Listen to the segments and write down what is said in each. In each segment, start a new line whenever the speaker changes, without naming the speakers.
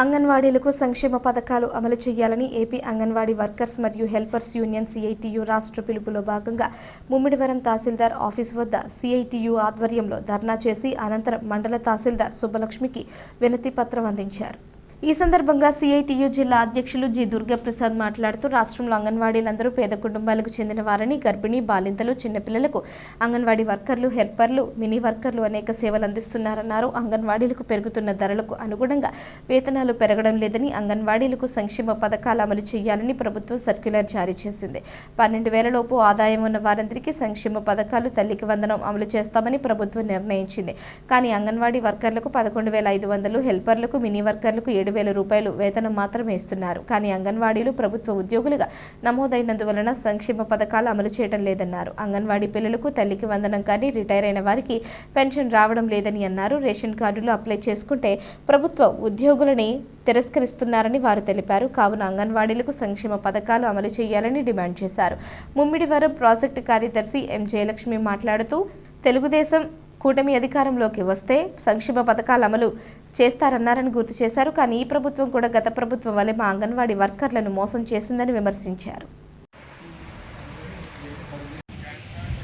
అంగన్వాడీలకు సంక్షేమ పథకాలు అమలు చేయాలని ఏపీ అంగన్వాడీ వర్కర్స్ మరియు హెల్పర్స్ యూనియన్ సిఐటియు రాష్ట్ర పిలుపులో భాగంగా ముమ్మిడివరం తహసీల్దార్ ఆఫీస్ వద్ద సిఐటియు ఆధ్వర్యంలో ధర్నా చేసి అనంతరం మండల తహసీల్దార్ సుబ్బలక్ష్మికి వినతి పత్రం అందించారు. ఈ సందర్భంగా సిఐటియు జిల్లా అధ్యక్షులు జి దుర్గాప్రసాద్ మాట్లాడుతూ రాష్ట్రంలో అంగన్వాడీలందరూ పేద కుటుంబాలకు చెందిన వారని గర్భిణీ బాలింతలు చిన్నపిల్లలకు అంగన్వాడీ వర్కర్లు హెల్పర్లు మినీ వర్కర్లు అనేక సేవలు అందిస్తున్నారన్నారు. అంగన్వాడీలకు పెరుగుతున్న ధరలకు అనుగుణంగా వేతనాలు పెరగడం లేదని అంగన్వాడీలకు సంక్షేమ పథకాలు అమలు చేయాలని ప్రభుత్వం సర్క్యులర్ జారీ చేసింది. పన్నెండు వేల లోపు ఆదాయం ఉన్న వారందరికీ సంక్షేమ పథకాలు తల్లికి వందనం అమలు చేస్తామని ప్రభుత్వం నిర్ణయించింది. కానీ అంగన్వాడీ వర్కర్లకు పదకొండు వేల ఐదు వందలు హెల్పర్లకు మినీ వర్కర్లకు ఏడు వేల రూపాయలు వేతనం మాత్రమే ఇస్తున్నారు. కానీ అంగన్వాడీలు ప్రభుత్వ ఉద్యోగులుగా నమోదైనందువలన సంక్షేమ పథకాలు అమలు చేయడం లేదన్నారు. అంగన్వాడీ పిల్లలకు తల్లికి వందనం కానీ రిటైర్ అయిన వారికి పెన్షన్ రావడం లేదని అన్నారు. రేషన్ కార్డులు అప్లై చేసుకుంటే ప్రభుత్వ ఉద్యోగులని తిరస్కరిస్తున్నారని వారు తెలిపారు. కావున అంగన్వాడీలకు సంక్షేమ పథకాలు అమలు చేయాలని డిమాండ్ చేశారు. ముమ్మిడివరం ప్రాజెక్టు కార్యదర్శి ఎం జయలక్ష్మి మాట్లాడుతూ తెలుగుదేశం కూటమి అధికారంలోకి వస్తే సంక్షేమ పథకాలు అమలు చేస్తారన్నారని గుర్తు చేశారు. కానీ ఈ ప్రభుత్వం కూడా గత ప్రభుత్వం వలె మా అంగన్వాడీ వర్కర్లను మోసం చేసిందని విమర్శించారు.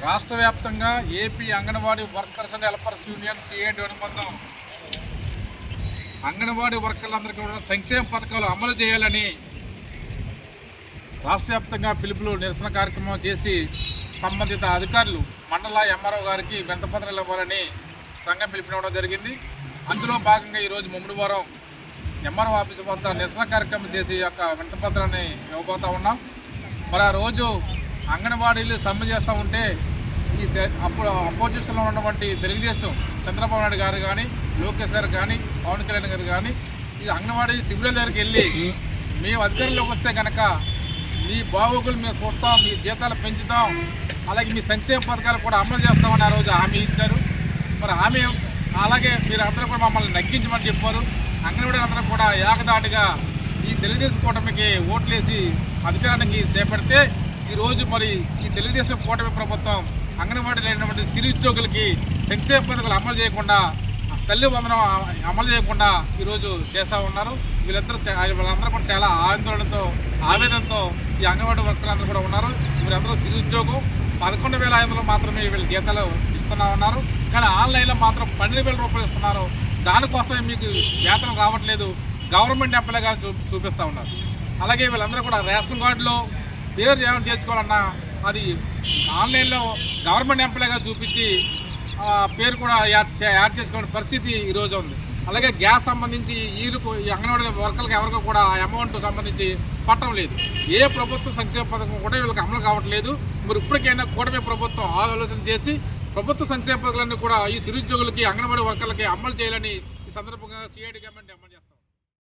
రాష్ట్ర వ్యాప్తంగా AP anganwadi workers and helpers union CID అనుబంధం. అంగన్వాడీ వర్కర్లందరికీ కూడా సంక్షేమ పథకాలు అమలు చేయాలని రాష్ట్ర వ్యాప్తంగా పిలుపులు నిరసన కార్యక్రమం చేసి సంబంధిత అధికారులు మండల ఎంఆర్ఓ గారికి వింతపత్రాలు ఇవ్వాలని సంఘం పిలుపునివ్వడం జరిగింది. అందులో భాగంగా ఈరోజు ముమ్మడివారం ఎంఆర్ఓ ఆఫీస్ వద్ద నిరసన కార్యక్రమం చేసి యొక్క వింతపత్రాన్ని ఇవ్వబోతా ఉన్నాం. మరి ఆ రోజు అంగన్వాడీలు సమ్మె చేస్తూ ఉంటే ఈ అప్పుడు అపోజిషన్లో ఉన్నటువంటి తెలుగుదేశం చంద్రబాబు నాయుడు గారు కానీ లోకేష్ గారు కానీ పవన్ కళ్యాణ్ గారు కానీ ఈ అంగన్వాడీ శిబిరాల దగ్గరికి వెళ్ళి మేము అధికారంలోకి వస్తే కనుక మీ బాగోగులు మేము చూస్తాం మీ జీతాలు పెంచుతాం అలాగే మీ సంక్షేమ పథకాలు కూడా అమలు చేస్తామని ఆ రోజు హామీ ఇచ్చారు. మరి హామీ అలాగే మీరు అందరూ కూడా మమ్మల్ని నగ్గించమని చెప్పారు. అంగన్వాడీ అందరూ కూడా ఏకదాటిగా ఈ తెలుగుదేశం కూటమికి ఓట్లేసి అధికారానికి చేపడితే ఈరోజు మరి ఈ తెలుగుదేశం కూటమి ప్రభుత్వం అంగన్వాడీ లేనటువంటి సిరుద్యోగులకి సంక్షేమ పథకాలు అమలు చేయకుండా తల్లి వందనం అమలు చేయకుండా ఈరోజు చేస్తూ ఉన్నారు. వీళ్ళందరూ వీళ్ళందరూ కూడా చాలా ఆందోళనతో ఆవేదనతో ఈ అంగన్వాడీ వర్కర్లందరూ కూడా ఉన్నారు. వీళ్ళందరూ సిరుద్యోగం పదకొండు వేల ఐదులో మాత్రమే వీళ్ళు జీతాలు ఇస్తున్నా ఉన్నారు. కానీ ఆన్లైన్లో మాత్రం పన్నెండు వేల రూపాయలు ఇస్తున్నారు. దానికోసమే మీకు వేతనం రావట్లేదు. గవర్నమెంట్ ఎంప్లాయ్గా చూ చూపిస్తూ ఉన్నారు. అలాగే వీళ్ళందరూ కూడా రేషన్ కార్డులో పేరు ఏమైనా చేర్చుకోవాలన్నా అది ఆన్లైన్లో గవర్నమెంట్ ఎంప్లాయ్గా చూపించి పేరు కూడా యాడ్ చే- యాడ్ చేసుకునే పరిస్థితి ఈరోజు ఉంది. అలాగే గ్యాస్ సంబంధించి వీళ్ళకు ఈ అంగన్వాడీ వర్కర్లకు ఎవరికి కూడా అమౌంట్ సంబంధించి పట్టడం లేదు. ఏ ప్రభుత్వ సంక్షేమ పథకం కూడా వీళ్ళకి అమలు కావట్లేదు. మరి ఇప్పటికైనా కూటమి ప్రభుత్వం ఆలోచన చేసి ప్రభుత్వ సంక్షేమ పథకాలన్నీ కూడా ఈ నిరుద్యోగులకి అంగన్వాడీ వర్కర్లకి అమలు చేయాలని ఈ సందర్భంగా సిఐడి గవర్నమెంట్ డిమాండ్